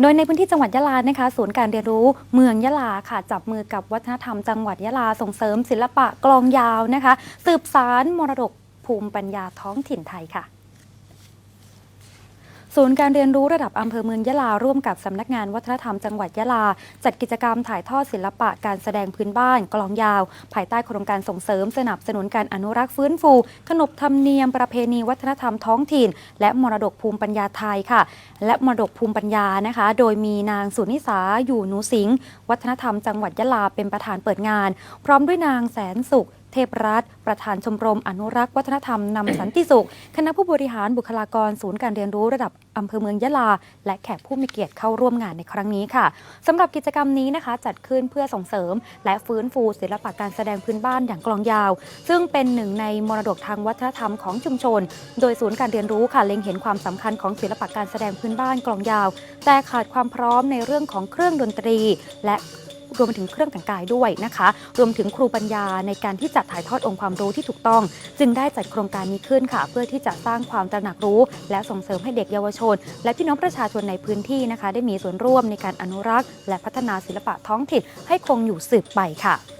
โดยในพื้นที่จังหวัดยะลานะคะ ศูนย์การเรียนรู้เมืองยะลาค่ะ จับมือกับวัฒนธรรมจังหวัดยะลาส่งเสริมศิลปะกลองยาวนะคะ สืบสารมรดกภูมิปัญญาท้องถิ่นไทยค่ะ ศูนย์การเรียนรู้ระดับอำเภอเมืองยะลาร่วมกับสำนักงานวัฒนธรรมจังหวัดยะลา จัดกิจกรรมถ่ายทอดศิลปะการแสดงพื้นบ้านกลองยาว ภายใต้โครงการส่งเสริมสนับสนุนการอนุรักษ์ฟื้นฟู ขนบธรรมเนียมประเพณีวัฒนธรรมท้องถิ่น และมรดกภูมิปัญญาไทยค่ะ และมรดกภูมิปัญญานะคะ โดยมีนางสุนิสาอยู่หนูสิงห์วัฒนธรรมจังหวัดยะลาเป็นประธานเปิดงาน พร้อมด้วยนางแสนสุข เทพรัตน์ประธานชมรมอนุรักษ์วัฒนธรรมนำสันติสุข คณะผู้บริหารบุคลากรศูนย์การเรียนรู้ระดับอำเภอเมืองยะลา และแขกผู้มีเกียรติเข้าร่วมงานในครั้งนี้ค่ะสำหรับกิจกรรมนี้นะคะ จัดขึ้นเพื่อส่งเสริม และฟื้นฟูศิลปะการแสดงพื้นบ้านอย่างกลองยาว ซึ่งเป็นหนึ่งในมรดกทางวัฒนธรรมของชุมชน โดยศูนย์การเรียนรู้ค่ะเล็งเห็นความสำคัญของศิลปะการแสดงพื้นบ้านกลองยาว แต่ขาดความพร้อมในเรื่องของเครื่องดนตรี และ รวมไปถึงเครื่องแต่งกายด้วยนะคะ รวมถึงครูปัญญาในการที่จะถ่ายทอดองค์ความรู้ที่ถูกต้อง จึงได้จัดโครงการนี้ขึ้นค่ะ เพื่อที่จะสร้างความตระหนักรู้ และส่งเสริมให้เด็กเยาวชน และพี่น้องประชาชนในพื้นที่นะคะ ได้มีส่วนร่วมในการอนุรักษ์ และพัฒนาศิลปะท้องถิ่นให้คงอยู่สืบไปค่ะ